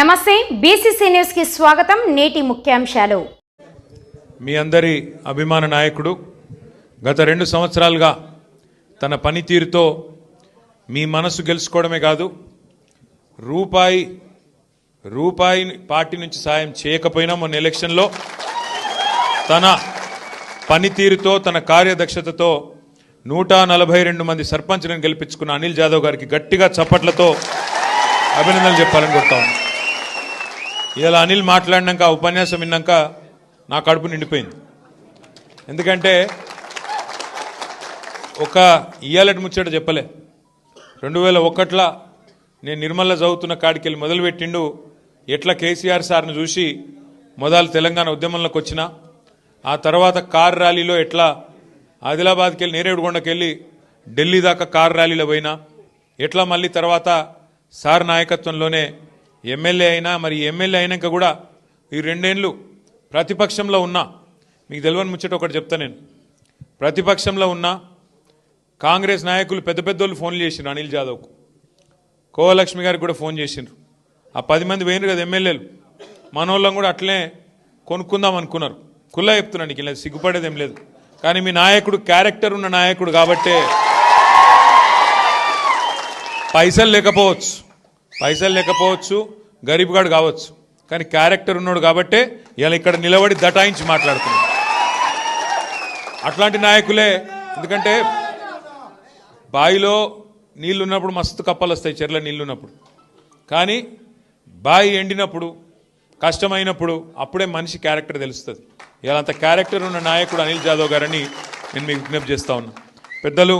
నమస్తే బీసీసీ న్యూస్కి స్వాగతం నేటి ముఖ్యాంశాలు. మీ అందరి అభిమాన నాయకుడు గత రెండు సంవత్సరాలుగా తన పనితీరుతో మీ మనసు గెలుచుకోవడమే కాదు రూపాయి రూపాయి పార్టీ నుంచి సాయం చేయకపోయినా మొన్న ఎలక్షన్లో తన పనితీరుతో తన కార్యదక్షతతో నూట నలభై రెండు మంది సర్పంచ్లను గెలిపించుకున్న అనిల్ జాదవ్ గారికి గట్టిగా చప్పట్లతో అభినందనలు చెప్పాలని కోరుతా ఉన్నాను ఇలా అనిల్ మాట్లాడినాక ఆ ఉపన్యాసం విన్నాక నా కడుపు నిండిపోయింది. ఎందుకంటే ఒక ఇయ్యాలటి ముచ్చట చెప్పలే. రెండు వేల ఒకట్ల నేను నిర్మల్లో చదువుతున్న కాడికి వెళ్ళి మొదలుపెట్టిండు ఎట్లా కేసీఆర్ సార్ను చూసి మొదలు తెలంగాణ ఉద్యమంలోకి వచ్చిన ఆ తర్వాత కార్ ర్యాలీలో ఎట్లా ఆదిలాబాద్కి వెళ్ళి నేరేడుగొండకి వెళ్ళి ఢిల్లీ దాకా కార్ ర్యాలీలో పోయినా ఎట్లా మళ్ళీ తర్వాత సార్ నాయకత్వంలోనే ఎమ్మెల్యే అయినా మరి ఎమ్మెల్యే అయినాక కూడా ఈ రెండేళ్ళు ప్రతిపక్షంలో ఉన్నా మీకు తెలియని ముచ్చట ఒకటి చెప్తా నేను. ప్రతిపక్షంలో ఉన్నా కాంగ్రెస్ నాయకులు పెద్ద పెద్దోళ్ళు ఫోన్లు చేసిండ్రు అనిల్ జాదవ్కు. కోవలక్ష్మి గారికి కూడా ఫోన్ చేసిండ్రు. ఆ పది మంది పోయినరు కదా ఎమ్మెల్యేలు. మనోళ్ళం కూడా అట్లనే కొనుక్కుందాం అనుకున్నారు. కుల్లా చెప్తున్నాను నీకు ఇలా సిగ్గుపడేది ఏం లేదు. కానీ మీ నాయకుడు క్యారెక్టర్ ఉన్న నాయకుడు కాబట్టే పైసలు లేకపోవచ్చు. పైసలు లేకపోవచ్చు గరీబ్గాడు కావచ్చు. కానీ క్యారెక్టర్ ఉన్నాడు కాబట్టే ఇలా ఇక్కడ నిలబడి దటాయించి మాట్లాడుతున్నాడు. అట్లాంటి నాయకులే ఎందుకంటే బావిలో నీళ్ళు ఉన్నప్పుడు మస్తు కప్పలు వస్తాయి చెర్ల నీళ్ళు ఉన్నప్పుడు కానీ బావి ఎండినప్పుడు కష్టమైనప్పుడు అప్పుడే మనిషి క్యారెక్టర్ తెలుస్తుంది. ఇలా అంత క్యారెక్టర్ ఉన్న నాయకుడు అనిల్ జాదవ్ గారని నేను మీకు విజ్ఞప్తి చేస్తా ఉన్నా. పెద్దలు